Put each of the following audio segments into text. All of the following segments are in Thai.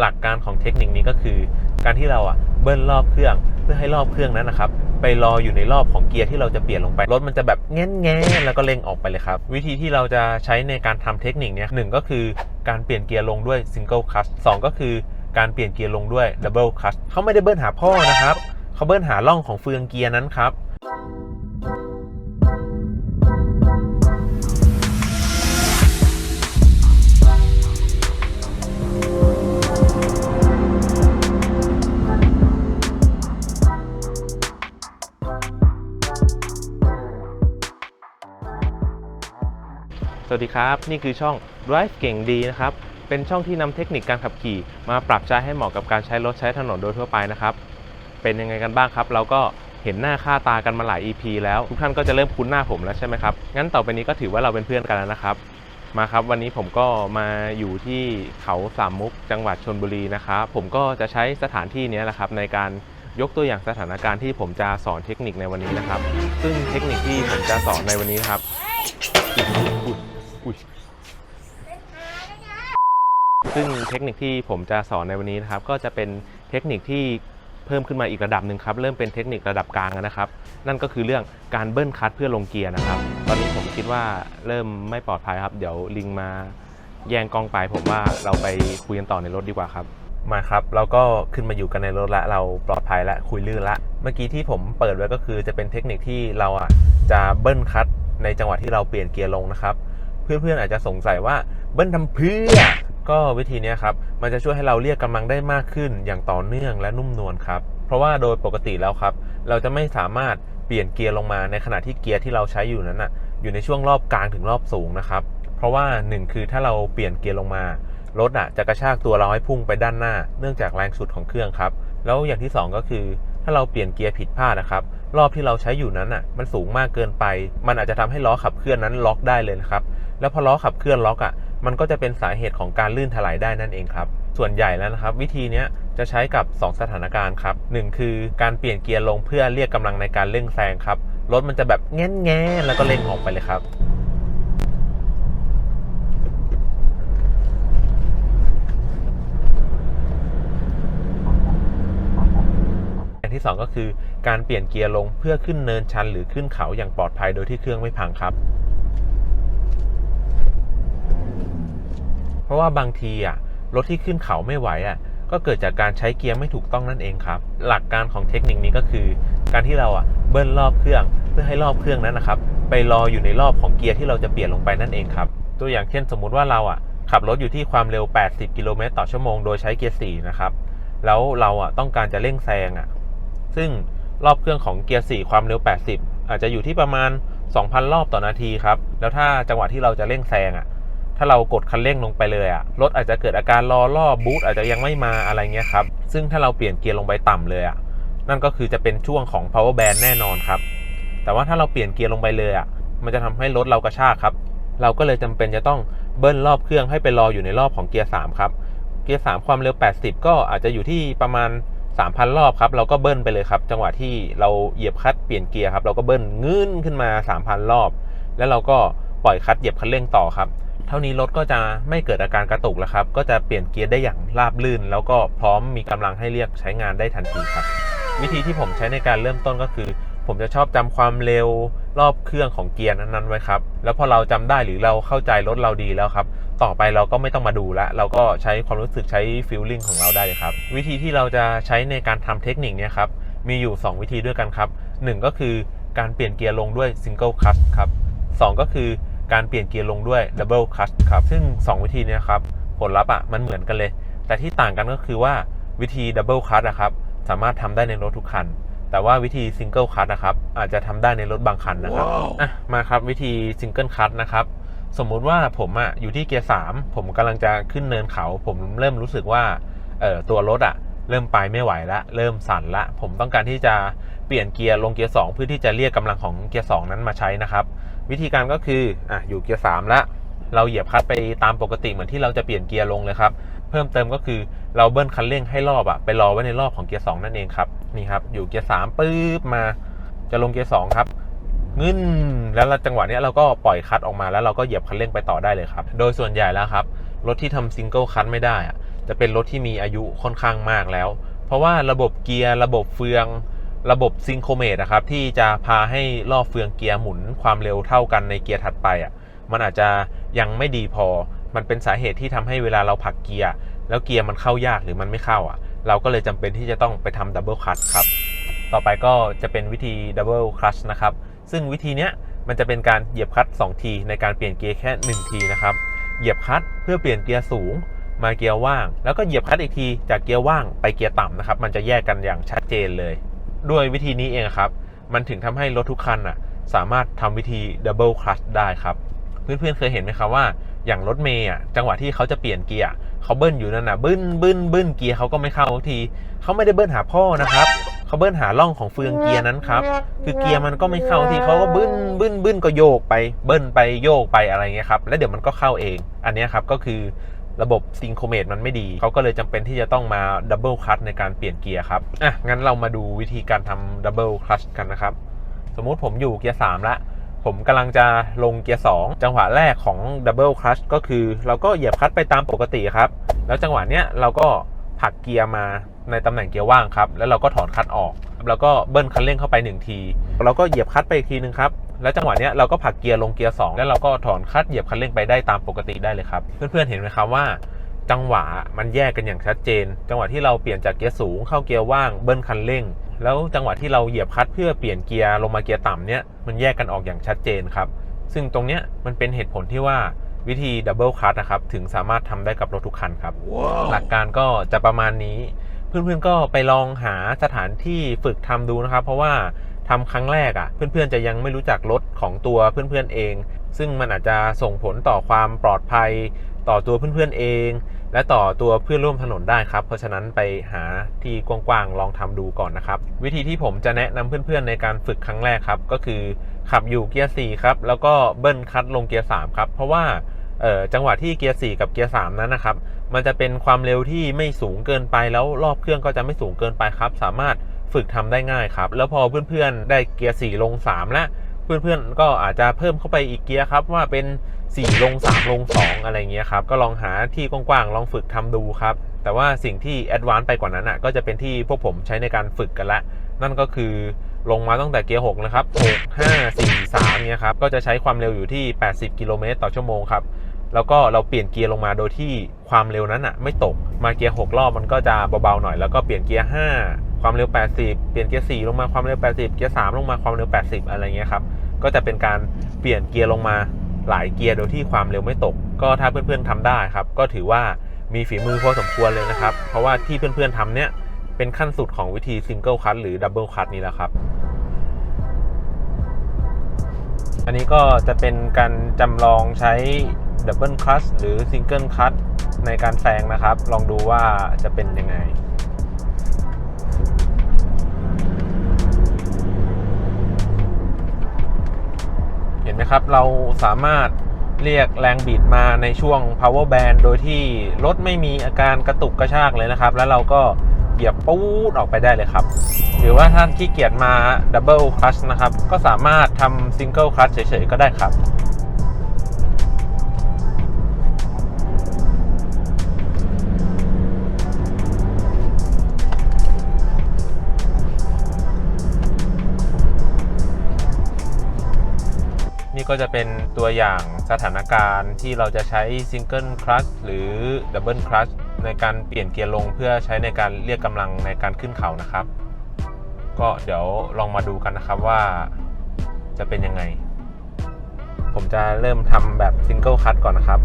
หลักการของเทคนิคนี้ก็คือ การที่เราอะเบิ้ลรอบเครื่องเพื่อให้รอบเครื่องนั้นนะครับไปรออยู่ในรอบของเกียร์ที่เราจะเปลี่ยนลงไป รถมันจะแบบแง่นแง่แล้วก็เร่งออกไปเลยครับ วิธีที่เราจะใช้ในการทำเทคนิคเนี้ยหนึ่งก็คือการเปลี่ยนเกียร์ลงด้วย single clutch สองก็คือการเปลี่ยนเกียร์ลงด้วย double clutch เขาไม่ได้เบิ้ลหาพ่อนะครับเขาเบิ้ลหาร่องของเฟืองเกียร์นั้นครับ วัสดีครับ นี่คือช่อง Drive เก่งดีนะครับ เป็นช่องที่นำเทคนิคการขับขี่ มาปรับใช้ให้เหมาะกับการใช้รถใช้ถนนโดยทั่วไปนะครับ เป็นยังไงกันบ้างครับ เราก็เห็นหน้าค่าตากันมาหลาย EP แล้วทุกท่านก็จะเริ่มคุ้นหน้าผมแล้วใช่ไหมครับ งั้นต่อไปนี้ก็ถือว่าเราเป็นเพื่อนกันแล้วนะครับ มาครับวันนี้ผมก็มาอยู่ที่เขาสามมุกจังหวัดชนบุรีนะครับ ผมก็จะใช้สถานที่นี้แหละครับในการยกตัวอย่างสถานการณ์ที่ผมจะสอนเทคนิคในวันนี้นะครับ ซึ่งเทคนิคที่ผมจะสอนในวันนี้ครับอุ๊ยอุ๊ย ซึ่งเทคนิคที่ผมจะสอนในวันนี้นะครับ ก็จะเป็นเทคนิคที่เพิ่มขึ้นมาอีกระดับหนึ่งครับ เริ่มเป็นเทคนิคระดับกลางแล้วนะครับ นั่นก็คือเรื่องการเบิ้ลคลัตช์เพื่อลงเกียร์นะครับ ตอนนี้ผมคิดว่าเริ่มไม่ปลอดภัยครับ เดี๋ยวลิงมาแย่งกล้องไป ผมว่าเราไปคุยกันต่อในรถดีกว่าครับ มาครับ เราก็ขึ้นมาอยู่กันในรถละ เราปลอดภัยและคุยลื่นละ เมื่อกี้ที่ผมเปิดไว้ก็คือจะเป็นเทคนิคที่เราอะจะเบิ้ลคลัตช์ในจังหวะที่เราเปลี่ยนเกียร์ลงนะครับ เพื่อนๆอาจจะสงสัยว่าเบิ้ลทำเพื่อ ก็วิธีนี้ครับ มันจะช่วยให้เราเรียกกำลังได้มากขึ้นอย่างต่อเนื่องและนุ่มนวลครับ เพราะว่าโดยปกติแล้วครับ เราจะไม่สามารถเปลี่ยนเกียร์ลงมาในขณะที่เกียร์ที่เราใช้อยู่นั้นน่ะอยู่ในช่วงรอบกลางถึงรอบสูงนะครับ เพราะว่าหนึ่งคือถ้าเราเปลี่ยนเกียร์ลงมารถอะจะกระชากตัวเราให้พุ่งไปด้านหน้า เนื่องจากแรงสุดของเครื่องครับ แล้วอย่างที่สองก็คือ ถ้าเราเปลี่ยนเกียร์ผิดพลาดนะครับ รอบที่เราใช้อยู่นั้นอะ มันสูงมากเกินไป มันอาจจะทำให้ล้อขับเคลื่อนนั้นล็อกได้เลยนะครับ แล้วพอล้อขับเคลื่อนล็อกอะ มันก็จะเป็นสาเหตุของการลื่นถลายได้นั่นเองครับ ส่วนใหญ่แล้วนะครับ วิธีนี้จะใช้กับ 2 สถานการณ์ครับหนึ่งคือการเปลี่ยนเกียร์ลงเพื่อเรียกกำลังในการเร่งแซงครับ รถมันจะแบบแง่นแง่แล้วก็เร่งออกไปเลยครับ อย่าง ที่สองก็คือการเปลี่ยนเกียร์ลงเพื่อขึ้นเนินชันหรือขึ้นเขาอย่างปลอดภัยโดยที่เครื่องไม่พังครับ เพราะว่าบางทีอะรถที่ขึ้นเขาไม่ไหวอะก็เกิดจากการใช้เกียร์ไม่ถูกต้องนั่นเองครับ หลักการของเทคนิคนี้ก็คือ การที่เราอะเบิ้ลรอบเครื่องเพื่อให้รอบเครื่องนั้นนะครับไปรออยู่ในรอบของเกียร์ที่เราจะเปลี่ยนลงไปนั่นเองครับ ตัวอย่างเช่นสมมุติว่าเราอะขับรถอยู่ที่ความเร็ว 80 กิโลเมตรต่อชั่วโมง โดยใช้เกียร์ 4 นะครับ แล้วเราอะต้องการจะเร่งแซงอะ ซึ่งรอบเครื่องของเกียร์ 4 ความเร็ว 80 อาจจะอยู่ที่ประมาณ 2,000 รอบต่อนาทีครับ แล้วถ้าจังหวะที่เราจะเร่งแซงอะ ถ้าเรากดคันเร่งลงไปเลยอะ รถอาจจะเกิดอาการรอรอบบูทอาจจะยังไม่มาอะไรเงี้ยครับ ซึ่งถ้าเราเปลี่ยนเกียร์ลงไปต่ำเลยอะ นั่นก็คือจะเป็นช่วงของ power band แน่นอนครับ แต่ว่าถ้าเราเปลี่ยนเกียร์ลงไปเลยอะ มันจะทำให้รถเรากระชากครับ เราก็เลยจำเป็นจะต้องเบิ้ลรอบเครื่องให้ไปรออยู่ในรอบของเกียร์ 3 ครับ เกียร์ 3 ความเร็ว 80 ก็อาจจะอยู่ที่ประมาณ 3,000 รอบครับ เราก็เบิ้ลไปเลยครับ จังหวะที่เราเหยียบคลัตช์เปลี่ยนเกียร์ครับ เราก็เบิ้ลงื้นขึ้นมา 3,000 รอบ แล้วเราก็ปล่อยคลัตช์เหยียบคันเร่งต่อครับ เท่านี้รถก็จะไม่เกิดอาการกระตุกแล้วครับ ก็จะเปลี่ยนเกียร์ได้อย่างราบลื่น แล้วก็พร้อมมีกำลังให้เรียกใช้งานได้ทันทีครับ วิธีที่ผมใช้ในการเริ่มต้นก็คือ ผมจะชอบจำความเร็ว รอบเครื่องของเกียร์นั้นๆไว้ครับ แล้วพอเราจำได้หรือเราเข้าใจรถเราดีแล้วครับ ต่อไปเราก็ไม่ต้องมาดูละ เราก็ใช้ความรู้สึกใช้ฟีลลิ่งของเราได้เลยครับ วิธีที่เราจะใช้ในการทำเทคนิคนี้ครับ มีอยู่ 2 วิธีด้วยกันครับหนึ่งก็คือการเปลี่ยนเกียร์ลงด้วย single clutch ครับสองก็คือการเปลี่ยนเกียร์ลงด้วย double clutch ครับ ซึ่ง 2 วิธีนี้ครับ ผลลัพธ์อะมันเหมือนกันเลย แต่ที่ต่างกันก็คือว่าวิธี double clutch อะครับ สามารถทำได้ในรถทุกคัน แต่ว่าวิธี single clutch นะครับ อาจจะทำได้ในรถบางคันนะครับอะมาครับวิธี single clutch นะครับ สมมุติว่าผมอะอยู่ที่เกียร์3ผมกำลังจะขึ้นเนินเขา ผมเริ่มรู้สึกว่าเอ่อตัวรถอะ เริ่มไปไม่ไหวละเริ่มสั่นละ ผมต้องการที่จะเปลี่ยนเกียร์ลงเกียร์2เพื่อที่จะเรียกกำลังของเกียร์2นั้นมาใช้นะครับ วิธีการก็คืออะอยู่เกียร์3แล้วเราเหยียบคลัตช์ไปตามปกติเหมือนที่เราจะเปลี่ยนเกียร์ลงเลยครับ เพิ่มเติมก็คือเราเบิ้ลคันเร่งให้รอบอะไปรอไว้ในรอบของเกียร์2นั่นเองครับนี่ครับอยู่เกียร์3ปุ๊บมาจะลงเกียร์2ครับงึ้นแล้วจังหวะนี้เราก็ปล่อยคัตออกมาแล้วเราก็เหยียบคันเร่งไปต่อได้เลยครับ โดยส่วนใหญ่แล้วครับรถที่ทำซิงเกิลคัตไม่ได้อะจะเป็นรถที่มีอายุค่อนข้างมากแล้ว เพราะว่าระบบเกียร์ระบบเฟือง ระบบซิงโครเมตนะครับที่จะพาให้รอบเฟืองเกียร์หมุนความเร็วเท่ากันในเกียร์ถัดไปอะมันอาจจะยังไม่ดีพอ มันเป็นสาเหตุที่ทำให้เวลาเราผักเกียร์แล้วเกียร์มันเข้ายากหรือมันไม่เข้าอะ เราก็เลยจำเป็นที่จะต้องไปทำดับเบิลคลัตครับ ต่อไปก็จะเป็นวิธีดับเบิลคลัตนะครับ ซึ่งวิธีเนี้ยมันจะเป็นการเหยียบคลัต2ทีในการเปลี่ยนเกียร์แค่ 1 ทีนะครับ เหยียบคลัตเพื่อเปลี่ยนเกียร์สูงมาเกียร์ว่าง แล้วก็เหยียบคลัตอีกทีจากเกียร์ว่างไปเกียร์ต่ำนะครับ มันจะแยกกันอย่างชัดเจนเลย ด้วยวิธีนี้เองครับ มันถึงทำให้รถทุกคันอะสามารถทำวิธีดับเบิลคลัตได้ครับ เพื่อนๆเคยเห็นไหมครับว่า อย่างรถเมย์อะจังหวะที่เขาจะเปลี่ยนเกียร์เขาเบิ้ลอยู่นั่นน่ะ บึ้นบึ้นบึ้นเกียร์เขาก็ไม่เข้าทีเขาไม่ได้เบิ้ลหาพ่อนะครับเขาเบิ้ลหาร่องของเฟืองเกียร์นั้นครับ คือเกียร์มันก็ไม่เข้าทีเขาก็บึ้นบึ้นบึ้นก็โยกไปเบิ้ลไปโยกไปอะไรเงี้ยครับแล้วเดี๋ยวมันก็เข้าเอง อันนี้ครับก็คือระบบซิงโครเมตมันไม่ดี เขาก็เลยจำเป็นที่จะต้องมาดับเบิลคลัตในการเปลี่ยนเกียร์ครับ อะ งั้นเรามาดูวิธีการทำดับเบิลคลัตกันนะครับ สมมุติผมอยู่เกียร์3ละ ผมกำลังจะลงเกียร์ 2 จังหวะแรกของดับเบิลคลัตก็คือ เราก็เหยียบคลัตไปตามปกติครับ แล้วจังหวะเนี้ยเราก็ผลักเกียร์มาในตำแหน่งเกียร์ว่างครับ แล้วเราก็ถอนคลัตออก แล้วก็เบิ้ลคันเร่งเข้าไป 1 ที เราก็เหยียบคลัตไปอีกทีนึงครับ แล้วจังหวะเนี้ยเราก็ผลักเกียร์ลงเกียร์ 2 แล้วเราก็ถอนคลัตเหยียบคันเร่งไปได้ตามปกติได้เลยครับ เพื่อนๆเห็นไหมครับว่าจังหวะมันแยกกันอย่างชัดเจน จังหวะที่เราเปลี่ยนจากเกียร์สูงเข้าเกียร์ว่างเบิ้ลคันเร่ง แล้วจังหวะที่เราเหยียบคลัตช์เพื่อเปลี่ยนเกียร์ลงมาเกียร์ต่ำเนี่ยมันแยกกันออกอย่างชัดเจนครับ ซึ่งตรงเนี้ยมันเป็นเหตุผลที่ว่าวิธีดับเบิลคลัตช์นะครับถึงสามารถทำได้กับรถทุกคันครับหลักการก็จะประมาณนี้ เพื่อนๆก็ไปลองหาสถานที่ฝึกทำดูนะครับ เพราะว่าทำครั้งแรกอะ่ะ เพื่อนๆจะยังไม่รู้จักรถของตัวเพื่อนๆเอง ซึ่งมันอาจจะส่งผลต่อความปลอดภัย ต่อตัวเพื่อนๆเอง และต่อตัวเพื่อนร่วมถนนได้ครับ เพราะฉะนั้นไปหาที่กว้างๆลองทำดูก่อนนะครับ วิธีที่ผมจะแนะนำเพื่อนๆในการฝึกครั้งแรกครับ ก็คือขับอยู่เกียร์4ครับแล้วก็เบิ้ลคลัตช์ลงเกียร์3ครับเพราะว่าจังหวะที่เกียร์4กับเกียร์3นั้นนะครับ มันจะเป็นความเร็วที่ไม่สูงเกินไปแล้วรอบเครื่องก็จะไม่สูงเกินไปครับ สามารถฝึกทำได้ง่ายครับ แล้วพอเพื่อนๆได้เกียร์4ลง 3 แล้ว เพื่อนๆ ก็อาจจะเพิ่มเข้าไปอีกเกียร์ครับว่าเป็น 4 ลง 3 ลง 2 อะไรเงี้ยครับ ก็ลองหาที่กว้างๆ ลองฝึกทำดูครับ แต่ว่าสิ่งที่แอดวานซ์ไปกว่านั้นอะก็จะเป็นที่พวกผมใช้ในการฝึกกันละ นั่นก็คือลงมาตั้งแต่เกียร์6นะครับ 6 5 4 3เนี่ยครับ ก็จะใช้ความเร็วอยู่ที่ 80 กิโลเมตรต่อชั่วโมงครับ แล้วก็เราเปลี่ยนเกียร์ลงมาโดยที่ความเร็วนั้นอะไม่ตก มาเกียร์6รอบมันก็จะเบาๆหน่อย แล้วก็เปลี่ยนเกียร์ 5 ความเร็ว 80 เปลี่ยนเกียร์ 4 ลงมาความเร็ว 80 เกียร์ 3 ลงมาความเร็ว 80 อะไรเงี้ยครับ ก็จะเป็นการเปลี่ยนเกียร์ลงมาหลายเกียร์โดยที่ความเร็วไม่ตก ก็ถ้าเพื่อนๆทำได้ครับ ก็ถือว่ามีฝีมือพอสมควรเลยนะครับ เพราะว่าที่เพื่อนๆทำเนี่ยเป็นขั้นสุดของวิธีซิงเกิลคั t หรือดับเบิลคัตนี่แหละครับ อันนี้ก็จะเป็นการจำลองใช้ดับเบิลคัตหรือซิงเกิลคัตในการแซงนะครับ ลองดูว่าจะเป็นยังไง นไหมครับ เราสามารถเรียกแรงบิดมาในช่วง power band โดยที่รถไม่มีอาการกระตุกกระชากเลยนะครับ แล้วเราก็เหยียบปูดออกไปได้เลยครับ หรือว่าท่านขี้เกียจมา double clutch นะครับ ก็สามารถทำ single clutch เฉยๆ ก็ได้ครับ ก็จะเป็นตัวอย่างสถานการณ์ที่เราจะใช้ซิงเกิลคลัตหรือดับเบิลคลัตในการเปลี่ยนเกียร์ลงเพื่อใช้ในการเรียกกำลังในการขึ้นเขานะครับ ก็เดี๋ยวลองมาดูกันนะครับว่าจะเป็นยังไง ผมจะเริ่มทำแบบซิงเกิลคัตก่อนนะครับ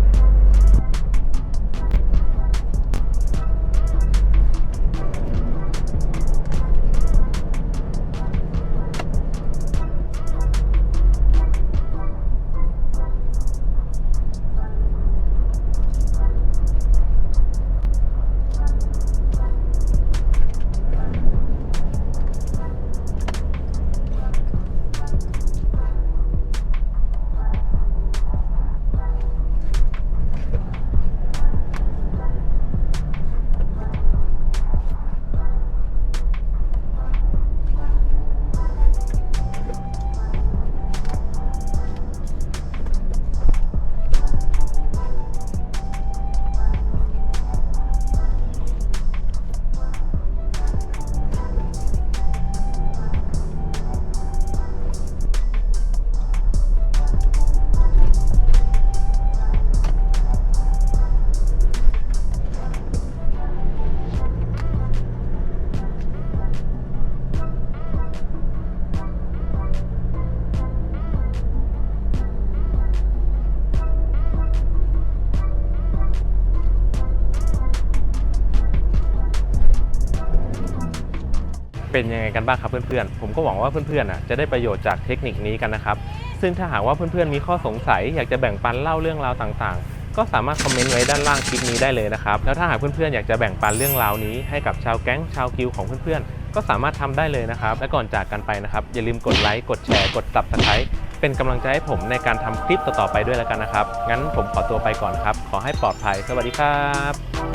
เป็นยังไงกันบ้างครับเพื่อนๆ ผมก็หวังว่าเพื่อนๆจะได้ประโยชน์จากเทคนิคนี้กันนะครับ ซึ่งถ้าหากว่าเพื่อนๆมีข้อสงสัย อยากจะแบ่งปันเล่าเรื่องราวต่างๆ ก็สามารถคอมเมนต์ไว้ด้านล่างคลิปนี้ได้เลยนะครับ แล้วถ้าหากเพื่อนๆอยากจะแบ่งปันเรื่องราวนี้ให้กับชาวแก๊งชาวกิวของเพื่อนๆ ก็สามารถทำได้เลยนะครับ และก่อนจากกันไปนะครับ อย่าลืมกดไลค์กดแชร์กด subscribe เป็นกำลังใจให้ผมในการทำคลิปต่อๆไปด้วยแล้วกันนะครับ งั้นผมขอตัวไปก่อนครับ ขอให้ปลอดภัย สวัสดีครับ